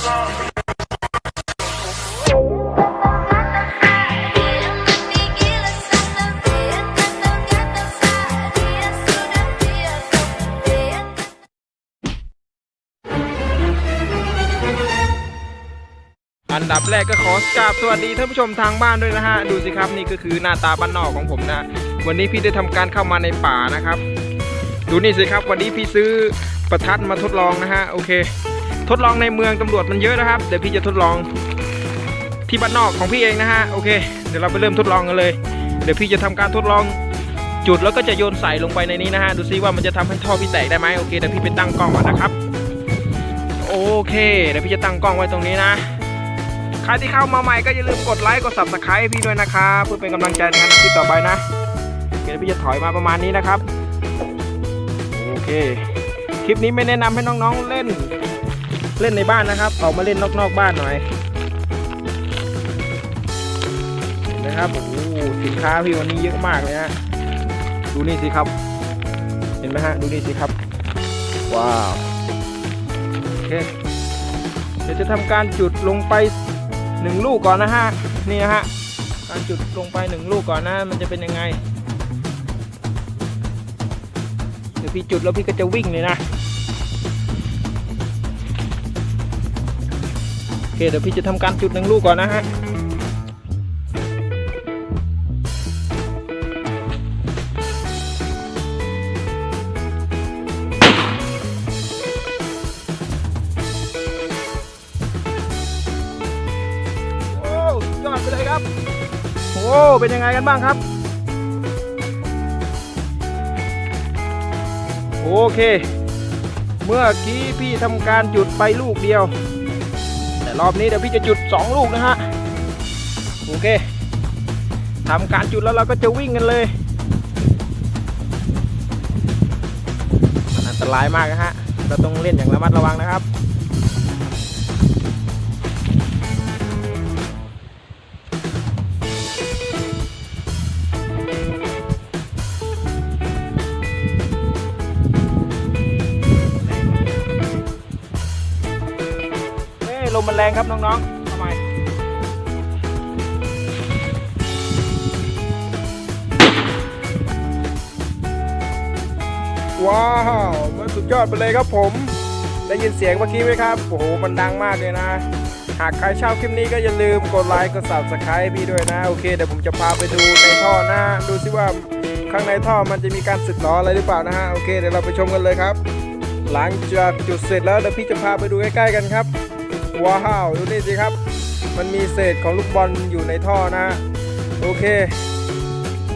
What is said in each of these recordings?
อันดับแรกก็ขอกราบสวัสดีท่านผู้ชมทางบ้านด้วยนะฮะ ดูสิครับนี่ก็คือหน้าตาบ้านนอกของผมนะ วันนี้พี่ได้ทำการเข้ามาในป่านะครับ ดูนี่สิครับวันนี้พี่ซื้อประทัดมาทดลองนะฮะ โอเค ทดลองในเมืองตำรวจมันเยอะนะครับ เดี๋ยวพี่จะทดลองที่บ้านนอกของพี่เองนะฮะ โอเค เดี๋ยวเราไปเริ่มทดลองกันเลย เดี๋ยวพี่จะทำการทดลองจุดแล้วก็จะโยนใส่ลงไปในนี้นะฮะ ดูซิว่ามันจะทำให้ท่อพี่แตกได้ไหมโอเค เดี๋ยวพี่ไปตั้งกล้องก่อนนะครับ โอเค เดี๋ยวพี่จะตั้งกล้องไว้ตรงนี้นะ ใครที่เข้ามาใหม่ก็อย่าลืมกดไลค์ กด subscribe ให้พี่ด้วยนะครับเพื่อเป็นกำลังใจในการทำคลิปต่อไปนะโอเคเดี๋ยวพี่จะถอยมาประมาณนี้นะครับ โอเค คลิปนี้ไม่แนะนำให้น้องๆเล่น เล่นในบ้านนะครับ ออกมาเล่นนอกๆบ้านหน่อยเห็นไหมครับโอ้โหสินค้าพี่วันนี้เยอะมากเลยฮะดูนี่สิครับ เห็นไหมฮะดูนี่สิครับ ว้าวโอเคเดี๋ยวจะทำการจุดลงไปหนึ่งลูกก่อนนะฮะนี่นะฮะการจุดลงไปหนึ่งลูกก่อนนะ มันจะเป็นยังไงเดี๋ยวพี่จุดแล้วพี่ก็จะวิ่งเลยนะ เคเดี๋ยวพี่จะทำการจุดหนึ่งลูกก่อนนะฮะโอ้ยอดไปเลยครับ โอ้เป็นยังไงกันบ้างครับ โอเค เมื่อกี้พี่ทำการจุดไปลูกเดียว แต่รอบนี้เดี๋ยวพี่จะจุด 2 ลูกนะฮะ โอเคทำการจุดแล้วเราก็จะวิ่งกันเลยมันอันตรายมากนะฮะ เราต้องเล่นอย่างระมัดระวังนะครับ ลมมันแรงครับน้องๆทำไมว้าวมันสุดยอดไปเลยครับผม ได้ยินเสียงเมื่อกี้ไหมครับ โอ้โห มันดังมากเลยนะ หากใครชอบคลิปนี้ก็อย่าลืมกดไลค์กด subscribe พี่ด้วยนะ โอเค เดี๋ยวผมจะพาไปดูในท่อหนะดูซิว่าข้างในท่อมันจะมีการสึกหรออะไรหรือเปล่านะฮะ โอเค เดี๋ยวเราไปชมกันเลยครับ หลังจากจุดเสร็จแล้วเดี๋ยวพี่จะพาไปดูใกล้ๆกันครับ ว้าวดูนี่สิครับ มันมีเศษของลูกบอลอยู่ในท่อนะ โอเค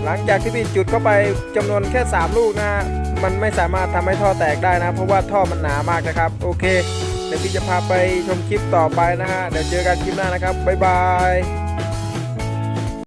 หลังจากที่พี่จุดเข้าไปจำนวนแค่ 3 ลูกนะมันไม่สามารถทำให้ท่อแตกได้นะ เพราะว่าท่อมันหนามากนะครับ โอเคเดี๋ยวพี่จะพาไปชมคลิปต่อไปนะฮะเดี๋ยวเจอกันคลิปหน้านะครับบ๊ายบาย